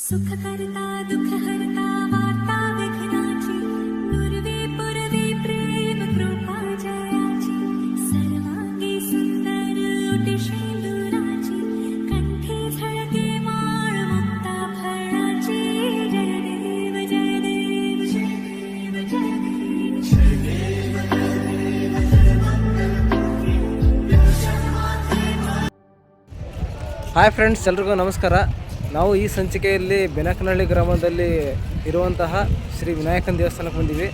सुख करता दुःख हरता वार्ता विघ्नाची नुरवी पुरवी प्रेम कृपा जयाची सर्वांगी सुंदर ओटी शेंदुराची कंठी झळके माळ मुक्ता फळाची जय देव जय देव जय देव जय देव ಹಾಯ್ ಫ್ರೆಂಡ್ಸ್ ಎಲ್ರಿಗೂ ನಮಸ್ಕಾರ ನಾವು ಈ ಸಂಚಿಕೆಯಲ್ಲಿ ಬೆನಕನಹಳ್ಳಿ ಗ್ರಾಮದಲ್ಲಿ ಇರುವಂತಹ ಶ್ರೀ ವಿನಾಯಕನ ದೇವಸ್ಥಾನಕ್ಕೆ ಬಂದಿವಿ.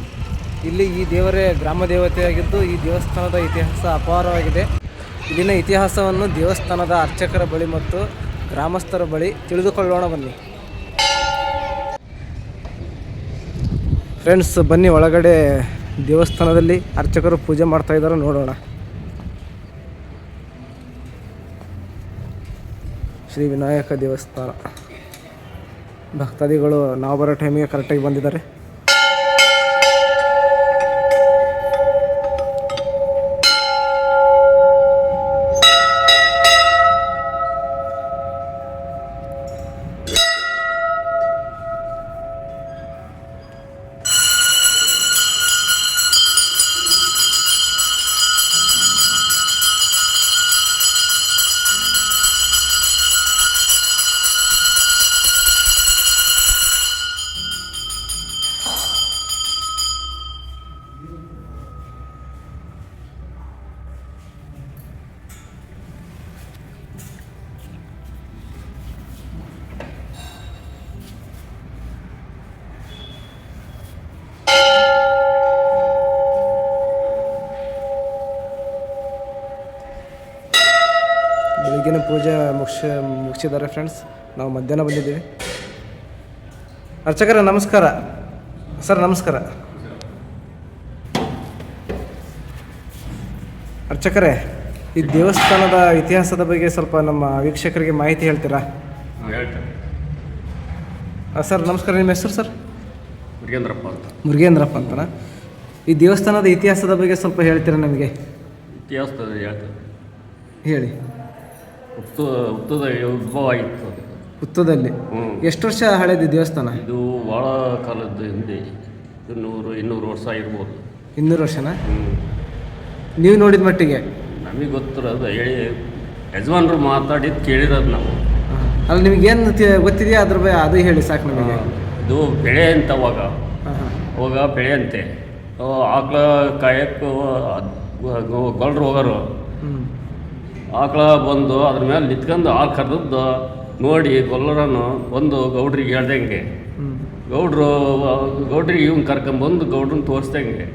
ಇಲ್ಲಿ ಈ ದೇವರೇ ಗ್ರಾಮ ದೇವತೆಯಾಗಿದ್ದು ಈ ದೇವಸ್ಥಾನದ ಇತಿಹಾಸ ಅಪಾರವಾಗಿದೆ. ಇಲ್ಲಿನ ಇತಿಹಾಸವನ್ನು ದೇವಸ್ಥಾನದ ಅರ್ಚಕರ ಬಳಿ ಮತ್ತು ಗ್ರಾಮಸ್ಥರ ಬಳಿ ತಿಳಿದುಕೊಳ್ಳೋಣ ಬನ್ನಿ. ಫ್ರೆಂಡ್ಸ್ ಬನ್ನಿ ಒಳಗಡೆ ದೇವಸ್ಥಾನದಲ್ಲಿ ಅರ್ಚಕರು ಪೂಜೆ ಮಾಡ್ತಾ ಇದ್ದಾರೆ, ನೋಡೋಣ. ಶ್ರೀ ವಿನಾಯಕ ದೇವಸ್ಥಾನ. ಭಕ್ತಾದಿಗಳು ನಾವು ಬರೋ ಟೈಮಿಗೆ ಕರೆಕ್ಟಾಗಿ ಬಂದಿದ್ದಾರೆ. ಮುಗಿಸ ಮುಗಿಸಿದ್ದಾರೆ ಫ್ರೆಂಡ್ಸ್ ನಾವು ಮಧ್ಯಾಹ್ನ ಬಂದಿದ್ದೀವಿ. ಅರ್ಚಕರ ನಮಸ್ಕಾರ. ಸರ್ ನಮಸ್ಕಾರ. ಅರ್ಚಕರೇ ಈ ದೇವಸ್ಥಾನದ ಇತಿಹಾಸದ ಬಗ್ಗೆ ಸ್ವಲ್ಪ ನಮ್ಮ ವೀಕ್ಷಕರಿಗೆ ಮಾಹಿತಿ ಹೇಳ್ತೀರಾ? ಸರ್ ನಮಸ್ಕಾರ. ನಿಮ್ಮ ಹೆಸರು ಸರ್? ಮುರುಗೇಂದ್ರಪ್ಪ ಅಂತ. ಮುರುಗೇಂದ್ರಪ್ಪ ಅಂತನಾ? ಈ ದೇವಸ್ಥಾನದ ಇತಿಹಾಸದ ಬಗ್ಗೆ ಸ್ವಲ್ಪ ಹೇಳ್ತೀರಾ ನಮಗೆ? ಇತಿಹಾಸದ ಹೇಳ್ತೀರಾ ಹೇಳಿ. ಹುಟ್ಟದ ಉದ್ಭವ ಆಗಿತ್ತು ಅದು. ಹುತ್ತದಲ್ಲಿ? ಹ್ಞೂ ಎಷ್ಟು ವರ್ಷ ಹಳೇದು ದೇವಸ್ಥಾನ? ಇದು ಭಾಳ ಕಾಲದ ಹಿಂದೆ. ಇನ್ನೂರು ನೂರು ಇನ್ನೂರು ವರ್ಷ ಇರ್ಬೋದು ಇನ್ನೂರು ವರ್ಷನಾ? ಹ್ಞೂ ನೀವು ನೋಡಿದ ಮಟ್ಟಿಗೆ? ನಮಗೆ ಗೊತ್ತಿರೋದು ಹೇಳಿ ಯಜಮಾನರು ಮಾತಾಡಿದ್ದು ಕೇಳಿರೋದು ನಾವು. ಅಲ್ಲಿ ನಿಮಗೇನು ಗೊತ್ತಿದೆಯಾ? ಅದ್ರ ಬಗ್ಗೆ ಅದು ಹೇಳಿ ಸಾಕು ನಮಗೆ. ಇದು ಬೆಳೆ ಅಂತ ಅವಾಗ. ಅವಾಗ ಬೆಳೆ ಅಂತೆ. ಆಕಳ ಕಾಯಕ್ಕೆ ಗೊಲ್ರು ಹೋಗೋರು. ಆಕಳ ಬಂದು ಅದ್ರ ಮೇಲೆ ನಿಂತ್ಕೊಂಡು ಹಾಲು ಕರೆದದ್ದು ನೋಡಿ ಗೊಲ್ಲರನು ಒಂದು ಗೌಡ್ರಿಗೆ ಹೇಳ್ದಂಗೆ. ಗೌಡ್ರು, ಗೌಡ್ರಿಗೆ ಇವ್ನು ಕರ್ಕೊಂಬಂದು ಗೌಡ್ರನ್ನ ತೋರಿಸ್ದಂಗೆ.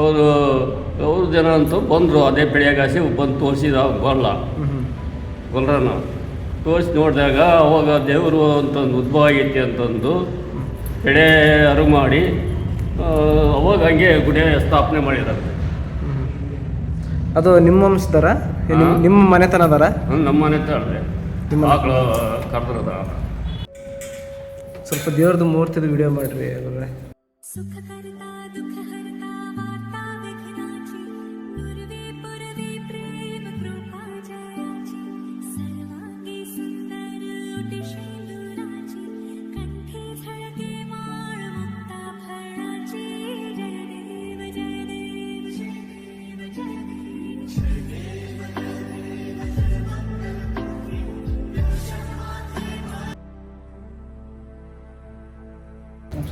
ಅವರು, ಅವ್ರ ಜನ ಅಂತೂ ಬಂದರು ಅದೇ ಬೆಳೆಯಾಗಾಸಿ ಬಂದು ತೋರಿಸಿದ ಗೊಲ್ಲ. ಹ್ಞೂ ಗೊಲ್ಲರನು ತೋರಿಸಿ ನೋಡಿದಾಗ ಅವಾಗ ದೇವರು ಅಂತಂದು ಉದ್ಭವ ಆಗೈತಿ ಅಂತಂದು ಬೆಳೆ ಅರು ಮಾಡಿ ಅವಾಗ ಹಂಗೆ ಗುಡಿ ಸ್ಥಾಪನೆ ಮಾಡಿದ್ದಾರೆ ಅದು ನಿಮ್ಮ ವಂಶದರ ನಿಮ್ಮ ಮನೆತನ ಅದಾರ? ನಮ್ಮ ಮನೆ ತಳ್ದೆ ನಿಮ್ಮ- ಕರೆದ್ರದ ಸ್ವಲ್ಪ ದೇವ್ರದ್ದು ಮೂರ್ತಿದು ವಿಡಿಯೋ ಮಾಡಿರಿ ಅದ್ರೊಳಗೆ. सुख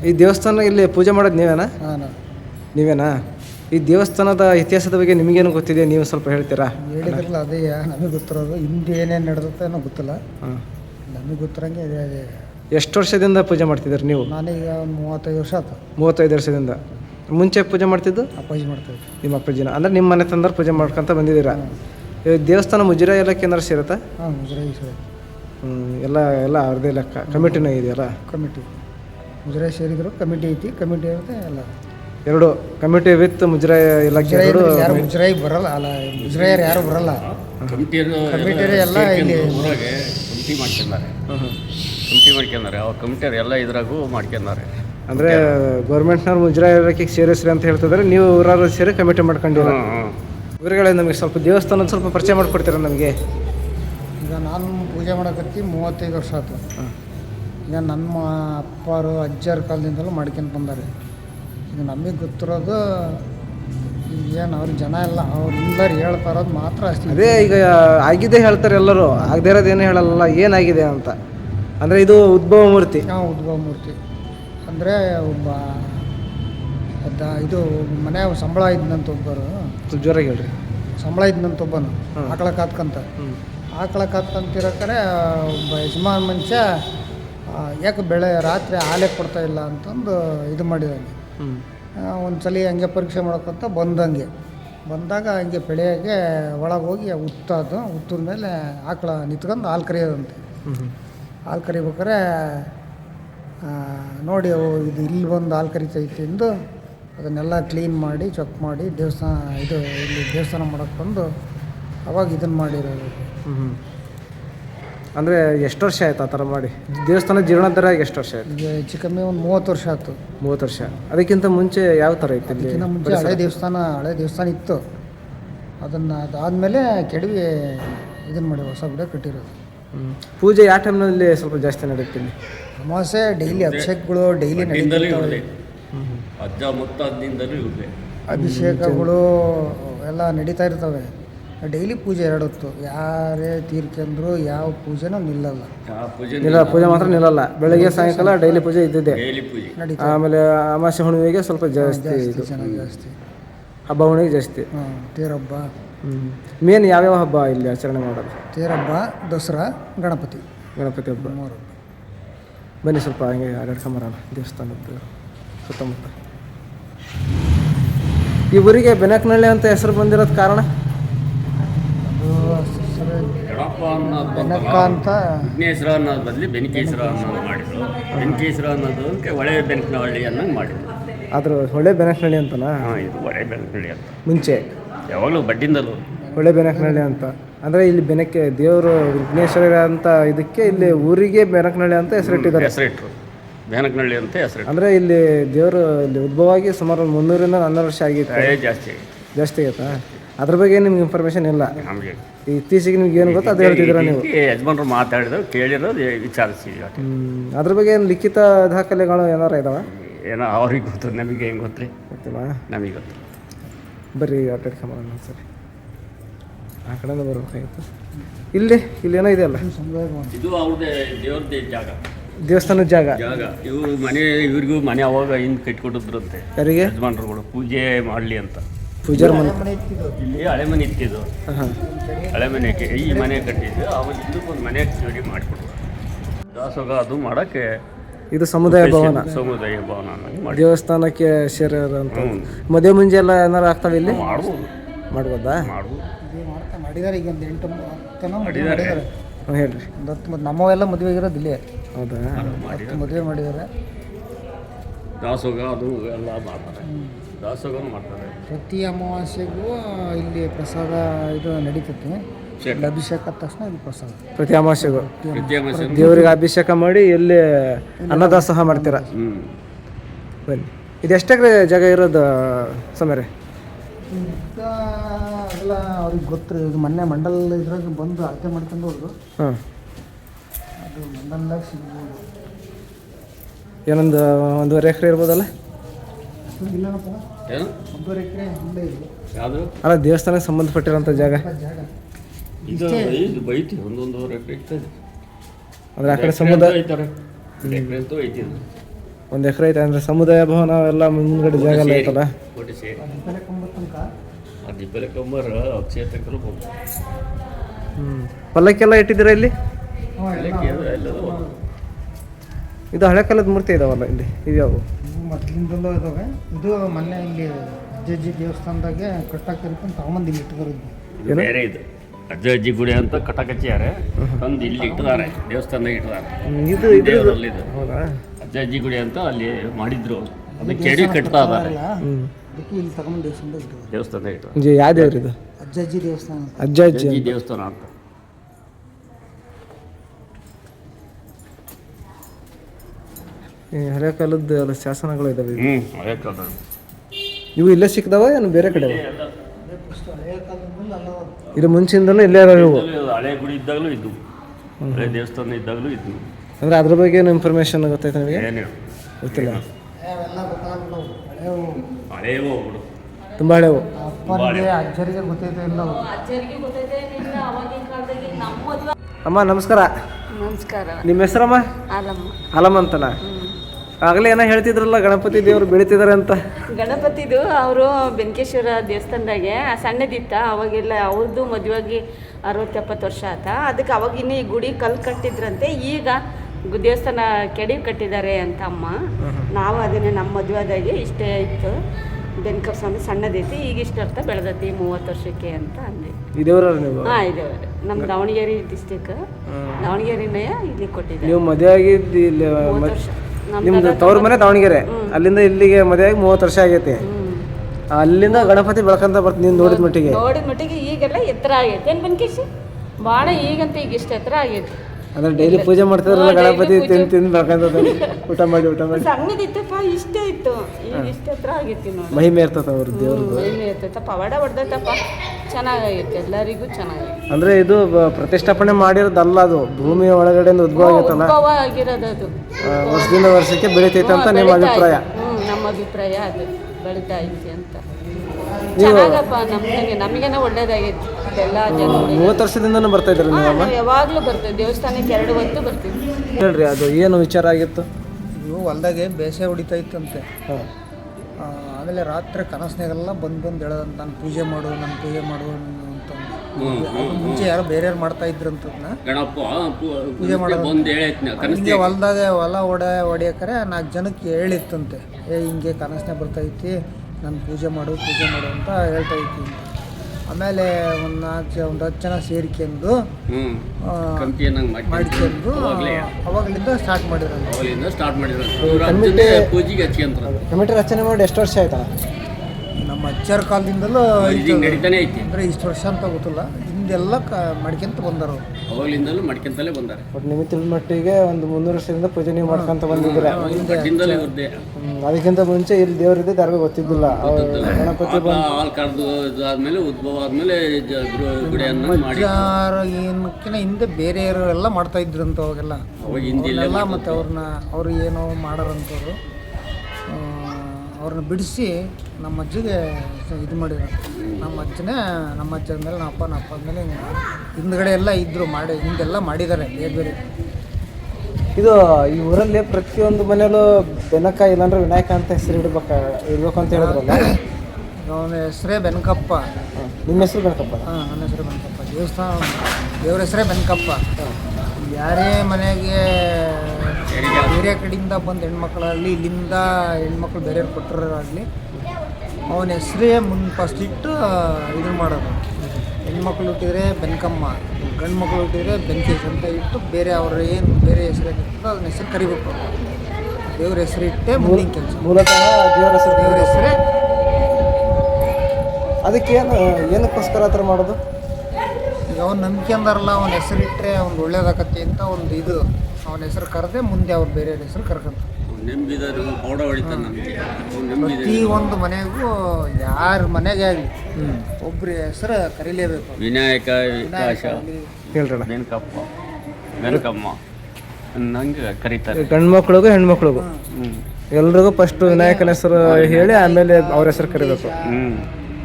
ಈ ದೇವಸ್ಥಾನ ಇಲ್ಲಿ ಪೂಜೆ ಮಾಡೋದು ನೀವೇನಾ? ಹಾಂ ನೀವೇನಾ? ಈ ದೇವಸ್ಥಾನದ ಇತಿಹಾಸದ ಬಗ್ಗೆ ನಿಮಗೇನು ಗೊತ್ತಿದೆ? ನೀವು ಸ್ವಲ್ಪ ಹೇಳ್ತೀರಾ? ಹೇಳಿದ್ರಲ್ಲ ಅದೇ ನಮಗೆ ಗೊತ್ತಿರೋದು. ಹಿಂದೆ ಏನೇನು ನಡೆದತ್ತೆ ಅನ್ನೋ ಗೊತ್ತಿಲ್ಲ. ಹಾಂ. ನಮಗೆ ಗೊತ್ತಿರಂಗೆ ಅದೇ ಅದೇ. ಎಷ್ಟು ವರ್ಷದಿಂದ ಪೂಜೆ ಮಾಡ್ತಿದ್ದೀರಿ ನೀವು? ನಾನೀಗ ಒಂದು ಮೂವತ್ತೈದು ವರ್ಷ ಆಯ್ತು ಮೂವತ್ತೈದು ವರ್ಷದಿಂದ. ಮುಂಚೆ ಪೂಜೆ ಮಾಡ್ತಿದ್ದು? ಅಪ್ಪಾಜಿ ಮಾಡ್ತೀವಿ ನಿಮ್ಮ ಅಪ್ಪಾಜಿನ. ಅಂದರೆ ನಿಮ್ಮ ಮನೆ ತಂದ್ರೆ ಪೂಜೆ ಮಾಡ್ಕೊಂತ ಬಂದಿದ್ದೀರಾ? ಈ ದೇವಸ್ಥಾನ ಮುಜುರಾ ಇಲಾಖೆ ಏನಾರು ಸೇರುತ್ತಾ? ಹಾಂ ಮುಜರಾಯಿ ಸರ್ ಹ್ಞೂ ಎಲ್ಲ ಎಲ್ಲ ಅವ್ರದ್ದೇ ಲೆಕ್ಕ. ಕಮಿಟಿನೇ ಇದೆಯಲ್ಲ? ಕಮಿಟಿ. ಮುಜರಾಯಿ ಸೇರಿದ್ರು ಕಮಿಟಿ ಐತಿ ಕಮಿಟಿ ಇರುತ್ತೆ ಎಲ್ಲ. ಎರಡು ಕಮಿಟಿ ವಿತ್ ಮುಜರಾಯ ಇಲಾಖೆ ಮುಜರಾಯಿ ಎರಡು ಯಾರು ಮುಜರಾಯಿ ಬರಲ್ಲ ಅಲ್ಲ ಮುಜರಾಯರು ಯಾರು ಬರಲ್ಲ. ಕಮಿಟಿಯರು ಎಲ್ಲ ಇಲ್ಲಿ ಊರಾಗೆ ಕಮಿಟಿ ಮಾಡ್ಕೊಂಡಾರೆ. ಕಮಿಟಿ ಮಾಡ್ಕೊಂಡಾರೆ. ಅವಾಗ ಕಮಿಟಿಯರು ಎಲ್ಲ ಇದ್ರಾಗೂ ಮಾಡ್ಕೊಂಡಾರೆ. ಅಂದರೆ ಗೌರ್ಮೆಂಟ್ನವ್ರು ಮುಜರಾಯಿ ಇಲಾಖೆಗೆ ಸೇರಿಸ್ರಿ ಅಂತ ಹೇಳ್ತಿದ್ರೆ. ನೀವು ಊರಾರು ಸೇರಿ ಕಮಿಟಿ ಮಾಡ್ಕೊಂಡಿರ. ಗುರುಗಳೇ ನಮಗೆ ಸ್ವಲ್ಪ ದೇವಸ್ಥಾನದ ಸ್ವಲ್ಪ ಪರಿಚಯ ಮಾಡಿಕೊಡ್ತೀರಾ ನಮಗೆ? ಈಗ ನಾನು ಪೂಜೆ ಮಾಡಕತ್ತಿ ಮೂವತ್ತೈದು ವರ್ಷ ಆಯ್ತು. ಈಗ ನಮ್ಮ ಅಪ್ಪರು ಅಜ್ಜರ ಕಾಲದಿಂದಲೂ ಮಾಡ್ಕೊಂಡು ಬಂದಾರೆ. ಈಗ ನಮಗೆ ಗೊತ್ತಿರೋದು ಏನು ಅವ್ರ ಜನ ಎಲ್ಲ ಅವ್ರು ಎಲ್ಲರೂ ಹೇಳ್ತಾ ಇರೋದು ಮಾತ್ರ ಅಷ್ಟೇ. ಅದೇ ಈಗ ಆಗಿದೆ ಹೇಳ್ತಾರೆ ಎಲ್ಲರೂ ಆಗದೇ ಇರೋದೇನು ಹೇಳಲ್ಲ ಏನಾಗಿದೆ ಅಂತ. ಅಂದರೆ ಇದು ಉದ್ಭವ ಮೂರ್ತಿ. ಹಾಂ ಉದ್ಭವ ಮೂರ್ತಿ. ಅಂದರೆ ಒಬ್ಬ ಅದ ಇದು ಮನೆ ಸಂಬಳ ಇದ್ದಂತ ಒಬ್ಬರು. ಜ್ವರ ಜೋರಾಗಿ ಹೇಳ್ರಿ. ಸಂಬಳ ಇದ್ದಂತ ಒಬ್ಬನು. ಆಕಳ ಕಾತ್ಕಂತ ಆಕಳ ಕಾತ್ಕಂತಿರಕರೆ ಒಬ್ಬ ಯಜಮಾನ್ ಮನುಷ್ಯ ಯಾಕೆ ಬೆಳೆ ರಾತ್ರಿ ಹಾಲೇ ಕೊಡ್ತಾ ಇಲ್ಲ ಅಂತಂದು ಇದು ಮಾಡಿದಾನೆ. ಹ್ಞೂ ಒಂದು ಸಲ ಹಂಗೆ ಪರೀಕ್ಷೆ ಮಾಡ್ಕೊತ ಬಂದಂಗೆ. ಬಂದಾಗ ಹಂಗೆ ಬೆಳೆಯಾಗೆ ಒಳಗೆ ಹೋಗಿ ಉತ್ತದು ಉತ್ತದ ಮೇಲೆ ಆಕಳ ನಿಂತ್ಕೊಂಡು ಹಾಲು ಕರಿಯೋದಂತೆ. ಹಾಲು ಕರಿಬೇಕಾರೆ ನೋಡಿ ಅವು ಇದು ಇಲ್ಲಿ ಬಂದು ಹಾಲು ಕರಿತೈತೆ ಎಂದು ಅದನ್ನೆಲ್ಲ ಕ್ಲೀನ್ ಮಾಡಿ ಚೆಕ್ ಮಾಡಿ ದೇವಸ್ಥಾನ ಇದು ಇಲ್ಲಿ ದೇವಸ್ಥಾನ ಮಾಡೋಕ್ಕೆ ಬಂದು ಅವಾಗ ಇದನ್ನು ಮಾಡಿರೋದು. ಹ್ಞೂ ಅಂದರೆ ಎಷ್ಟು ವರ್ಷ ಆಯ್ತು ಆ ಥರ ಮಾಡಿ? ದೇವಸ್ಥಾನ ಜೀರ್ಣೋದ್ಧಾರ ಆಗಿ ಎಷ್ಟು ವರ್ಷ ಆಯ್ತು? ಹೆಚ್ಚು ಕಮ್ಮಿ ಒಂದು ಮೂವತ್ತು ವರ್ಷ ಆಯ್ತು. ಮೂವತ್ತು ವರ್ಷ. ಅದಕ್ಕಿಂತ ಮುಂಚೆ ಯಾವ ಥರ ಇತ್ತು ಇಲ್ಲಿ ಮುಂಚೆ ಹಳೆ ದೇವಸ್ಥಾನ ಹಳೆ ದೇವಸ್ಥಾನ ಇತ್ತು. ಅದನ್ನು ಅದಾದಮೇಲೆ ಕೆಡವಿ ಇದನ್ನು ಮಾಡಿ ಹೊಸ ಗುಡಿ ಕಟ್ಟಿರೋದು. ಹ್ಮ್. ಪೂಜೆ ಯಾವ ಟೈಮ್ನಲ್ಲಿ ಸ್ವಲ್ಪ ಜಾಸ್ತಿ ನಡೆಯುತ್ತೆ ಇಲ್ಲಿ? ಅಮಾವಾಸ್ಯೆ ಡೈಲಿ ಅಭಿಷೇಕಗಳು ಡೈಲಿ ಹಿಂದಲೂ ಅಜ್ಜ ಮುತ್ತಾದಿಂದಲೂ ಅಭಿಷೇಕಗಳು ಎಲ್ಲ ನಡೀತಾ ಇರ್ತವೆ. ಡೈಲಿ ಪೂಜೆ ಎರಡು ಹೊತ್ತು. ಯಾರೇ ತೀರ್ಕೊಂಡ್ರು ಯಾವ ಪೂಜೆನೂ ನಿಲ್ಲಲ್ಲ. ನಿಲ್ಲ ಪೂಜೆ ಇಲ್ಲ ಪೂಜೆ ಮಾತ್ರ ನಿಲ್ಲಲ್ಲ. ಬೆಳಗ್ಗೆ ಸಾಯಂಕಾಲ ಡೈಲಿ ಪೂಜೆ ಇದ್ದಿದ್ದೆ. ಡೈಲಿ ಪೂಜೆ. ನಡೀತಾ ಆಮೇಲೆ ಅಮಾಸೆ ಹುಣ್ಣಿಮೆಗೆ ಸ್ವಲ್ಪ ಜಾಸ್ತಿ ಜಾಸ್ತಿ ಇದು. ಚೆನ್ನಾಗಿ ಜಾಸ್ತಿ. ಹಬ್ಬ ಹುಣ್ಣಿಗೆ ಜಾಸ್ತಿ. ಹಾಂ ತೇರಬ್ಬ. ಮೇನ್ ಯಾವ್ಯಾವ ಹಬ್ಬ ಇಲ್ಲಿ ಆಚರಣೆ ಮಾಡೋದು? ತೇರಬ್ಬ ದಸರಾ ಗಣಪತಿ. ಗಣಪತಿ ಹಬ್ಬ. ಮೂರು ಹಬ್ಬ. ಬನ್ನಿ ಸ್ವಲ್ಪ ಹಂಗೆ ಅಡ್ಯಾಡ್ಕೊಂಬರೋಣ ದೇವಸ್ಥಾನದ್ದು ಸುತ್ತಮುತ್ತ. ಈ ಊರಿಗೆ ಬೆನಕನಹಳ್ಳಿ ಅಂತ ಹೆಸರು ಬಂದಿರೋದು ಕಾರಣ? ಗಣಪ ಅನ್ನೋದು ಬೆನಕ ಅಂತ. ವಿಘ್ನೇಶ್ವರ ಅನ್ನೋದು ಬದಲಿ ಬೆನಕೇಶ್ವರ ಅನ್ನೋದು ಮಾಡಿದ್ರು. ಬೆನಕೇಶ್ವರ ಅನ್ನೋದು ಅದಕ್ಕೆ ಹೊಳೆ ಬೆನಕನಹಳ್ಳಿ ಅನ್ನಂಗೆ ಮಾಡಿದ್ರು. ಆದ್ರೆ ಹೊಳೆ ಬೆನಕನಹಳ್ಳಿ ಅಂತನಾ? ಹಾಂ ಇದು ಹೊಳೆ ಬೆನಕನಹಳ್ಳಿ ಅಂತ. ಮುಂಚೆ? ಯಾವಾಗಲೂ ಬಡ್ಡಿಂದಲೂ. ಹೊಳೆ ಬೆನಕನಹಳ್ಳಿ ಅಂತ. ಅಂದರೆ ಇಲ್ಲಿ ಬೆನಕ್ಕೆ ದೇವರು ವಿಘ್ನೇಶ್ವರ ಅಂತ ಇದಕ್ಕೆ ಇಲ್ಲಿ ಊರಿಗೆ ಬೆನಕನಹಳ್ಳಿ ಅಂತ ಹೆಸರಿಟ್ಟಿದ್ದಾರೆ. ಹೆಸರಿಟ್ಟರು ಬೆನಕನಹಳ್ಳಿ ಅಂತ ಹೆಸರು ಅಂದರೆ ಇಲ್ಲಿ ದೇವರು ಇಲ್ಲಿ ಉದ್ಭವವಾಗಿ ಸುಮಾರು ಒಂದು ಮುನ್ನೂರಿಂದ ನಾನ್ನೂರು ವರ್ಷ ಆಗಿತ್ತು. ಜಾಸ್ತಿ ಜಾಸ್ತಿ ಆಯ್ತಾ ಅದ್ರ ಬಗ್ಗೆ ನಿಮ್ಗೆ ಇನ್ಫಾರ್ಮೇಶನ್ ಇಲ್ಲ. ನಮಗೆ. ಇತ್ತೀಚೆಗೆ ನಿಮ್ಗೆ ಏನು ಗೊತ್ತೋ? ಅದು ಹೇಳ್ತಿದ್ದೀರಾ ನೀವು? ಯಜಮಾನ್ರು ಮಾತಾಡಿದ್ರು ಕೇಳಿರೋದು ವಿಚಾರಿಸಿ. ಹ್ಮ್. ಅದ್ರ ಬಗ್ಗೆ ಏನು ಲಿಖಿತ ದಾಖಲೆಗಳು ಏನಾರ ಇದಾವ? ಏನೋ ಅವ್ರಿಗೆ ಗೊತ್ತು ನಮಗೆ ಹೆಂಗೆ ಗೊತ್ತ್ರಿ? ಗೊತ್ತಿಲ್ಲ. ನಮಗೆ ಗೊತ್ತು. ಬರ್ರಿ ಅಡ್ಡಾಡ್ಕೊಂಬರೋಣ ಸರಿ ಆ ಕಡೆಯಿಂದ ಬರ್ಬೇಕಾಗಿತ್ತು. ಇಲ್ಲಿ ಇಲ್ಲಿ ಏನೋ ಇದೆಯಲ್ಲ? ಇದು ಅವ್ರದ್ದೇ ದೇವ್ರದ್ದೇ ಜಾಗ. ದೇವಸ್ಥಾನದ ಜಾಗ. ಜಾಗ. ಇವರು ಮನೆ ಇವ್ರಿಗೂ ಮನೆ ಅವಾಗ ಹಿಂದೆ ಕಟ್ಕೊಟ್ಟಿದ್ರಂತೆ ಯಾರಿಗೆ? ಯಜಮಾನ್ರುಗಳು ಪೂಜೆ ಮಾಡಲಿ ಅಂತ. ಪೂಜಾರಿ ಮನೆ. ಇಲ್ಲಿ ಹಳೆ ಮನೆ ಇತ್ತಿದ್ದು ಹಾಂ ಹಳೆ ಮನೆಗೆ ಈ ಮನೆ ಕಟ್ಟಿದ್ದು. ಇದಕ್ಕೆ ಒಂದು ಮನೆ ರೆಡಿ ಮಾಡಿಕೊಟ್ರು. ದಾಸೋಗ ಅದು ಮಾಡೋಕ್ಕೆ ಇದು ಸಮುದಾಯ ಭವನ. ಸಮುದಾಯ ಭವನ ದೇವಸ್ಥಾನಕ್ಕೆ ಹ್ಞೂ ಮದುವೆ ಮುಂಜೆ ಎಲ್ಲ ಏನಾರು ಆಗ್ತಾವೆ ಇಲ್ಲಿ? ಮಾಡ್ಬೋದು. ಮಾಡ್ಬೋದಾ? ಮಾಡ್ಬೋದು. ಇದು ಮಾಡ್ತಾ ಮಾಡಿದ್ದಾರೆ. ಈಗ ಒಂದು ಎಂಟು ಮಾಡಿದ್ದಾರೆ. ಹೇಳ್ರಿ. ಒಂದು ಹತ್ತು ನಮ್ಮವೆಲ್ಲ ಮದುವೆ ಆಗಿರೋದು ಇಲ್ಲೇ. ಹೌದಾ? ಹತ್ತು ಮದುವೆ ಮಾಡಿದ್ದಾರೆ. ದಾಸೋಗ ಅದು ಎಲ್ಲ ಮಾಡ್ತಾರೆ. ದಾಸೋಗನೂ ಮಾಡ್ತಾರೆ. ಪ್ರತಿ ಅಮಾವಾಸ್ಯೆಗೂ ಇಲ್ಲಿ ಪ್ರಸಾದ ಇದು ನಡೀತೈತೆ. ಅಭಿಷೇಕ. ಇಲ್ಲಿ ಅಭಿಷೇಕ ಆದ ತಕ್ಷಣ ಇಲ್ಲಿ ಪ್ರಸಾದ. ಪ್ರತಿ ಅಮಾವಾಸ್ಯೆಗೂ. ದೇವರಿಗೆ ಅಭಿಷೇಕ ಮಾಡಿ ಇಲ್ಲಿ ಅನ್ನದಾಸೋಹ ಮಾಡ್ತೀರಾ? ಹ್ಞೂ ಬನ್ನಿ. ಇದು ಎಷ್ಟಾಗ್ರೆ ಜಾಗ ಇರೋದು ಸಮರೆ ಎಲ್ಲ ಅವ್ರಿಗೆ ಗೊತ್ತು ಇದು ಮೊನ್ನೆ ಮಂಡಲ್ ಇದ್ರಾಗ ಬಂದು ಅಳತೆ ಮಾಡ್ಕೊಂಡು ಹೋದ್ರು. ಹಾಂ. ಅದು ಮಂಡಲ್ದಾಗ ಸಿಗ್ಬೋದು. ಏನೊಂದು ಒಂದೂವರೆ ಎಕರೆ ಇರ್ಬೋದಲ್ಲ? ಏನು? ಒಂದೂವರೆ ಎಕರೆ ಇದೆ. ಯಾವುದು? ಅಲ್ಲ ದೇವಸ್ಥಾನಕ್ಕೆ ಸಂಬಂಧಪಟ್ಟಿರೋಂಥ ಜಾಗ? ಇದು ಇದು ಬೈತಿ ಒಂದೊಂದುವರೆ ಎಕರೆ ಇರ್ತದೆ. ಅಂದರೆ ಆ ಕಡೆ ಸಮುದಾಯ ಐತಾರೆ ಎಕರೆ ಅಂತೂ ಐತಿ ಇದು. ಒಂದು ಎಕರೆ ಐತೆ ಅಂದ್ರೆ ಸಮುದಾಯ ಭವನ ಎಲ್ಲ ಮುಂದ್ಗಡೆ ಜಾಗ ಎಲ್ಲ ಐತಲ್ಲ? ಒಟ್ಟು ಸೇರಿ. ಕಂಬರ್ ಅಕ್ಷಯ ಹ್ಞೂ ಪಲ್ಲಕ್ಕೆಲ್ಲ ಇಟ್ಟಿದ್ದೀರಾ ಇಲ್ಲಿ? ಎಲ್ಲ ಎಲ್ಲದೂ ಇದು ಹಳೆ ಕಾಲದ ಮೂರ್ತಿ ಇದಾವಲ್ಲ ಇಲ್ಲಿ ಇವ್ಯಾವು ಇವು ಮೊದ್ಲಿಂದಲೂ ಇದಾವೆ. ಇದು ಮೊನ್ನೆ ಇಲ್ಲಿ ಅಜ್ಜಜ್ಜಿ ದೇವಸ್ಥಾನದಾಗೆ ಕಟ್ಟಕ್ಕೆ ಕರ್ಕೊಂಡು ತಗೊಂಬಂದು ಇಲ್ಲಿ ಇಟ್ಕೊಂಡಿದ್ವಿ ಇದು ಬೇರೆ ಇದು. ಅಜ್ಜ ಅಜ್ಜಿ ಗುಡಿ ಅಂತ ಕಟಕಚ್ಚಿಯಾರೆ ತಂದು ಇಲ್ಲಿ ಇಟ್ಟಿದ್ದಾರೆ ದೇವಸ್ಥಾನದಾಗ ಇಟ್ಟಿದ್ದಾರೆ. ಇದು ಇದು ದೇವರಲ್ಲಿ ಇದು. ಹೌದಾ? ಅಜ್ಜ ಅಜ್ಜಿ ಗುಡಿ ಅಂತ ಅಲ್ಲಿ ಮಾಡಿದ್ರು. ಅದು ಕೆಡಿ ಕಟ್ತಾ ಇದ್ದಾರೆ. ಅದಕ್ಕೆ ಇಲ್ಲಿ ತಗೊಂಬಂದು ದೇವಸ್ಥಾನದಾಗ ಇಟ್ಟಿದ್ದಾರೆ. ದೇವಸ್ಥಾನದಾಗ ಇಟ್ಟಿದ್ದಾರೆ. ಇದು ಯಾವ ದೇವ್ರ ಇದು? ಅಜ್ಜಜ್ಜಿ ದೇವಸ್ಥಾನ ಅಂತ. ಅಜ್ಜ ಅಜ್ಜಿ ಅಜ್ಜಿ ದೇವಸ್ಥಾನ ಅಂತ. ಈ ಹಳೆ ಕಾಲದ ಎಲ್ಲ ಶಾಸನಗಳು ಇದಾವೆ ಇವು. ಹ್ಞೂ ಹಳೆ ಕಾಲದ ಇವು ಇಲ್ಲೇ ಸಿಕ್ತಾವ ಏನು ಬೇರೆ ಕಡೆ ಅವ? ಹಳೆಯ ಕಾಲದಿಂದ ಇದು ಮುಂಚಿಂದನೂ ಇಲ್ಲೇ ಅದಾವೆ ಇವು. ಹಳೆ ಗುಡಿ ಇದ್ದಾಗಲೂ ಇದ್ವು. ಹಳೆ ದೇವಸ್ಥಾನ ಇದ್ದಾಗಲೂ ಇದ್ವು. ಅಂದ್ರೆ ಅದ್ರ ಬಗ್ಗೆ ಏನು ಇನ್ಫಾರ್ಮೇಷನ್ ಗೊತ್ತೈತೆ ನಿಮಗೆ? ಏನು ಗೊತ್ತಿಲ್ಲ. ಬಿಡು. ತುಂಬ ಹಳೆವು ಅಪ್ಪನಿಗೆ ಅಜ್ಜರಿಗೆ ಗೊತ್ತೈತೆ ಇಲ್ಲ ಅವು. ಅಜ್ಜರಿಗೆ ಗೊತ್ತೈತೆ ನಿನ್ನ ಅವಾಗಿನ ಕಾಲದಾಗೆ ನಮ್ಮ ಮದುವೆ ಅಮ್ಮ ನಮಸ್ಕಾರ. ನಮಸ್ಕಾರ. ನಿಮ್ಮ ಹೆಸರಮ್ಮ? ಆಲಮ್ಮ ಹಾಲಮ್ಮ ಅಂತನ? ಆಗಲೇ ಏನೋ ಹೇಳ್ತಿದ್ರಲ್ಲ ಗಣಪತಿ ದೇವರು ಬೆಳಿತಿದ್ದಾರೆ ಅಂತ. ಗಣಪತಿದು ಅವರು ಬೆಂಕೇಶ್ವರ ದೇವಸ್ಥಾನದಾಗೆ ಸಣ್ಣದಿತ್ತ ಅವಾಗೆಲ್ಲ ಅವ್ರದ್ದು ಮದುವೆಗೆ ಅರವತ್ತೆಪ್ಪತ್ತು ವರ್ಷ ಆತ. ಅದಕ್ಕೆ ಅವಾಗಿನ ಈ ಗುಡಿ ಕಲ್ಲು ಕಟ್ಟಿದ್ರಂತೆ ಈಗ ದೇವಸ್ಥಾನ ಕೆಡಿ ಕಟ್ಟಿದ್ದಾರೆ ಅಂತ ಅಮ್ಮ. ನಾವು ಅದನ್ನೇ ನಮ್ಮ ಮದುವೆದಾಗೆ ಇಷ್ಟೇ ಇತ್ತು. ಬೆನ್ಕಪ್ಪ ಸ್ವಾಮಿ ಸಣ್ಣದೈತಿ ಈಗ ಇಷ್ಟರ್ಥ ಬೆಳೆದೈತಿ ಮೂವತ್ತು ವರ್ಷಕ್ಕೆ ಅಂತ ಅಂದೆ. ಇದೇವ್ರ ದೇವರ ನೀವು? ಹಾಂ ಇದೆ ನಮ್ಮ ದಾವಣಗೆರೆ ಡಿಸ್ಟಿಕ್ ದಾವಣಗೆರೆನೇ ಇಲ್ಲಿ ಕೊಟ್ಟಿದ್ದೆ ನೀವು ಮದುವೆ ಆಗಿದ್ದು ಇಲ್ಲಿ ನಿಮ್ದು ತವ್ರ ಮನೆ ದಾವಣಗೆರೆ. ಅಲ್ಲಿಂದ ಇಲ್ಲಿಗೆ ಮದುವೆ ಆಗಿ ಮೂವತ್ತು ವರ್ಷ ಆಗೈತಿ. ಅಲ್ಲಿಂದ ಗಣಪತಿ ಬೆಳ್ಕೊಂತ ಬರ್ತೀನಿ ನೀನು ನೋಡಿದ ಮಟ್ಟಿಗೆ. ನೋಡಿದ ಮಟ್ಟಿಗೆ ಈಗೆಲ್ಲ ಎತ್ತರ ಆಗೈತೆ. ಏನು ಬನ್ಕೇಶಿ? ಭಾಳ ಈಗಂತ ಈಗ ಇಷ್ಟು ಎತ್ತರ ಆಗೈತಿ. ಅಂದ್ರೆ ಡೈಲಿ ಪೂಜೆ daily ಗಣಪತಿ. ತಿಂದು ತಿಂದು ಬೆಳ್ಕೊಂತ ಊಟ ಮಾಡಿ ಊಟ ಮಾಡಿ. ಸಣ್ಣದಿತ್ತಪ್ಪ ಇಷ್ಟೇ ಇತ್ತು. ಈಗ ಇಷ್ಟ ಎತ್ತರ ಆಗೈತಿ ನೋಡಿ. ಮಹಿಮೆ ಇರ್ತದ ಅವ್ರ ದೇವ್ರದ್ದು ಮಹಿಮೆ ಇರ್ತೈತಪ್ಪ ವಡ ಹೊಡೆದೈತಪ್ಪ ಚೆನ್ನಾಗೈತೆ ಎಲ್ಲರಿಗೂ ಚೆನ್ನಾಗಿ ಅಂದ್ರೆ ಇದು ಪ್ರತಿಷ್ಠಾಪನೆ ಮಾಡಿರೋದಲ್ಲ ಅದು. ಭೂಮಿಯ ಒಳಗಡೆಯಿಂದ ಉದ್ಭವ ಆಗಿತ್ತಲ್ಲ ಉದ್ಭವ ಆಗಿರೋದು ಅದು. ವರ್ಷದಿಂದ ವರ್ಷಕ್ಕೆ ಬೆಳಿತೈತೆ ಅಂತ ನಿಮ್ಮ ಅಭಿಪ್ರಾಯ. ನಮ್ಮ ಅಭಿಪ್ರಾಯ ಅದು. ಬೆಳಿತಾ ಐತಿ ಅಂತ. ಚೆನ್ನಾಗಪ್ಪ ನಮ್ಗೆ ನಮಗೇನೆ ಒಳ್ಳೇದಾಗೈತಿ. ಎಲ್ಲ ಜನಗಳಿಗೆ ಮೂವತ್ತು ವರ್ಷದಿಂದನೂ ಬರ್ತಾ ಇದ್ರಿ ನೀವು ಅಮ್ಮ? ನಾವು ಯಾವಾಗಲೂ ಬರ್ತೀವಿ ದೇವಸ್ಥಾನಕ್ಕೆ ಎರಡು ಹೊತ್ತು ಬರ್ತೀವಿ ಹೇಳ್ರಿ ಅದು ಏನು ವಿಚಾರ ಆಗಿತ್ತು? ಇವು ಹೊಲ್ದಾಗೆ ಬೇಸೆ ಹೊಡಿತಾ ಇತ್ತಂತೆ. ಆ, ಆಮೇಲೆ ರಾತ್ರಿ ಕನಸಿನಾಗೆಲ್ಲ ಬಂದು ಬಂದು ಹೇಳೋದಂತ ನಾನು ಪೂಜೆ ಮಾಡು ನಾನು ಪೂಜೆ ಮಾಡು ಅಂತಂದು ಅದು. ಮುಂಚೆ ಯಾರೋ ಬೇರೆಯವ್ರು ಮಾಡ್ತಾ ಗಣಪ ಪೂಜೆ ಮಾಡೋದು. ಹಿಂಗೆ ಹೊಲ್ದಾಗ ಹೊಲ ಹೊಡೆ ಹೊಡಿಯಕ್ರೆ ನಾಲ್ಕು ಜನಕ್ಕೆ ಹೇಳಿತ್ತಂತೆ. ಏ ಹಿಂಗೆ ಕನಸನೆ ಬರ್ತೈತಿ ನಾನು ಪೂಜೆ ಮಾಡು ಪೂಜೆ ಮಾಡು ಅಂತ ಹೇಳ್ತಾ ಇದ್ದೀನಿ. ಆಮೇಲೆ ಒಂದು ನಾಲ್ಕು ಒಂದು ಹತ್ತು ಜನ ಸೇರ್ಕೊಂಡು ಮಾಡ್ಕೊಂಡು ಅವಾಗಲೇ. ಅವಾಗಲಿಂದ ಸ್ಟಾರ್ಟ್ ಮಾಡಿದ್ರು ಸ್ಟಾರ್ಟ್ ಮಾಡಿದ್ರು ಪೂಜೆಗೆ ಹಚ್ಕೊಂತಾರೆ ಕಮಿಟಿ ರಚನೆ ಮಾಡಿ ಎಷ್ಟು ವರ್ಷ ಆಯ್ತಾ? ನಮ್ಮ ಅಜ್ಜರ ಕಾಲದಿಂದಲೂ ಇದು ನಡೀತಾನೆ ಐತಿ. ಅಂದರೆ ಇಷ್ಟು ವರ್ಷ ಅಂತ ಗೊತ್ತಿಲ್ಲ. ಹಿಂದೆಲ್ಲ ಕ ಮಾಡ್ಕೊಂತ ಬಂದರು ಅವಾಗಲಿಂದಲೂ ಮಾಡ್ಕೊಂತಲೇ ಬಂದಾರೆ. ಬಟ್ ನಿಮಗೆ ತಿಳಿದ ಮಟ್ಟಿಗೆ ಒಂದು ಮುನ್ನೂರು ವರ್ಷದಿಂದ ಪೂಜೆ ನೀವು ಮಾಡ್ಕೊಂತ ಬಂದಿದ್ದೀರ? ಕಡ್ಡಿಂದಲೇ ಇವ್ರದ್ದೇ. ಹ್ಮ್, ಅದಕ್ಕಿಂತ ಮುಂಚೆ ಇಲ್ಲಿ ದೇವರಿದ್ದೆ ಯಾರಿಗೂ ಗೊತ್ತಿದ್ದಿಲ್ಲ. ಅವ್ರು ಗಣಪತಿ ಆತ ಹಾಲು ಕರೆದು ಇದಾದ್ಮೇಲೆ ಉದ್ಭವ ಆದ್ಮೇಲೆ ಜ- ಗುಡಿಯನ್ನ ಮಾಡಿ. ಏನಕ್ಕಿಂತ ಹಿಂದೆ ಬೇರೆಯವರು ಎಲ್ಲ ಮಾಡ್ತಾ ಇದ್ರಂತ ಅವಾಗೆಲ್ಲ ಅವಾಗ ಎಲ್ಲ ಮತ್ತು ಅವ್ರನ್ನ ಅವ್ರು ಏನೋ ಮಾಡಾರಂಥವ್ರು ಆ, ಅವ್ರನ್ನ ಬಿಡಿಸಿ ನಮ್ಮ ಅಜ್ಜಿಗೆ ಇದು ಮಾಡಿದ್ರು. ನಮ್ಮ ಅಜ್ಜನೇ ನಮ್ಮ ಅಜ್ಜನ ಮೇಲೆ ನಮ್ಮ ಅಪ್ಪ ನಮ್ಮ ಅಪ್ಪ ಮೇಲೆ ಹಿಂದ್ಗಡೆ ಎಲ್ಲ ಇದ್ದರು ಮಾಡಿ ಹಿಂದೆಲ್ಲ ಮಾಡಿದ್ದಾರೆ ಬೇರೆ ಬೇರೆ. ಇದು ಈ ಊರಲ್ಲಿ ಪ್ರತಿಯೊಂದು ಮನೆಯಲ್ಲೂ ಬೆನಕ ಇಲ್ಲಾಂದ್ರೆ ವಿನಾಯಕ ಅಂತ ಹೆಸರು ಇಡ್ಬೇಕ ಇಡ್ಬೇಕು ಅಂತ ಹೇಳಿದ್ರಲ್ಲ? ಅವನ ಹೆಸರೇ ಬೆನಕಪ್ಪ. ನಿಮ್ಮ ಹೆಸರು ಬೆನಕಪ್ಪ? ಹಾಂ ನನ್ನ ಹೆಸರು ಬೆನಕಪ್ಪ. ದೇವಸ್ಥಾನ ದೇವ್ರ ಹೆಸರೇ ಬೆನಕಪ್ಪ. ಯಾರೇ ಮನೆಗೆ ಬೇರೆ ಕಡೆಯಿಂದ ಬಂದ ಹೆಣ್ಮಕ್ಳಾಗಲಿ ಇಲ್ಲಿಂದ ಹೆಣ್ಮಕ್ಳು ಬೇರೆಯವ್ರು ಕೊಟ್ಟರಾಗಲಿ ಅವನ ಹೆಸ್ರೇ ಮುನ್ ಫಸ್ಟ್ ಇಟ್ಟು ಇದು ಮಾಡೋದು. ಹೆಣ್ಮಕ್ಳು ಹುಟ್ಟಿದರೆ ಬೆನ್ಕಮ್ಮ ಗಂಡು ಮಕ್ಳು ಹುಟ್ಟಿದ್ರೆ ಬೆಂಕೇಶ್ ಅಂತ ಇಟ್ಟು ಬೇರೆ ಅವ್ರ ಏನು ಬೇರೆ ಹೆಸರು ಏನಿರ್ತದೆ ಅದನ್ನ ಹೆಸರು ಕರಿಬೇಕು. ದೇವ್ರ ಹೆಸರು ಇಟ್ಟೆ ಮುಂದಿನ ಕೆಲಸ. ಮೂಲತಃ ದೇವ್ರ ಹೆಸರು ದೇವ್ರ ಹೆಸರೇ ಅದಕ್ಕೇನು ಏನು ಏನಕ್ಕೋಸ್ಕರ ಆ ಥರ ಮಾಡೋದು? ಈಗ ಅವ್ನು ನಂಬಿಕೆ ಅಂದಾರಲ್ಲ ಅವ್ನ ಹೆಸರಿಟ್ಟರೆ ಅವ್ನು ಒಳ್ಳೇದಾಗತ್ತೆ ಅಂತ ಒಂದು ಇದು. ಅವನ ಹೆಸರು ಕರೆದೆ ಮುಂದೆ ಅವ್ರು ಬೇರೆ ಹೆಸರು ಕರ್ಕೊಂತ ಪೌಡ ಹೊಡಿತಾನೆ ನಮಗೆ. ಪ್ರತಿ ಒಂದು ಮನೆಗೂ ಯಾರ ಮನೆಗೆ ಆಗಲಿ ಒಬ್ಬರ ಹೆಸರು ಕರೀಲೇಬೇಕು. ವಿನಾಯಕ ವಿಕಾಸ. ಬೆನಕಮ್ಮ ನಂಗೆ ಕರೀತಾರೆ. ಗಂಡು ಮಕ್ಳಿಗೂ ಹೆಣ್ಮಕ್ಳಿಗೂ. ಹ್ಞೂ ಎಲ್ರಿಗೂ ಫಸ್ಟ್ ವಿನಾಯಕನ ಹೆಸರು ಹೇಳಿ ಆಮೇಲೆ ಅವ್ರ ಹೆಸರು ಕರಿಬೇಕು. ಹ್ಞೂ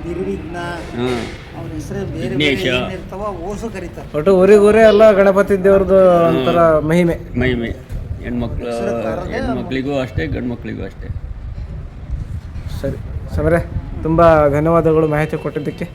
ನಿರ್ವಿಘ್ನ ಹ್ಞೂ ಅವನ ಹೆಸರು ಬೇರೆ ವಿಘ್ನೇಶ. ಬೇರೆ ಏನಿರ್ತಾವ ಓಸು ಕರೀತಾರೆ. ಒಟ್ಟು ಊರಿಗೂರೇ ಎಲ್ಲ ಗಣಪತಿ ದೇವ್ರದ್ದು ಒಂಥರ ಮಹಿಮೆ. ಮಹಿಮೆ. ಹೆಣ್ಮಕ್ಳು ಹೆಣ್ಮಕ್ಳಿಗೂ ಅಷ್ಟೇ ಗಂಡು ಮಕ್ಳಿಗೂ ಅಷ್ಟೇ. ಸರಿ. ಸಮರೆ ತುಂಬ ಧನ್ಯವಾದಗಳು ಮಾಹಿತಿ ಕೊಟ್ಟಿದ್ದಕ್ಕೆ.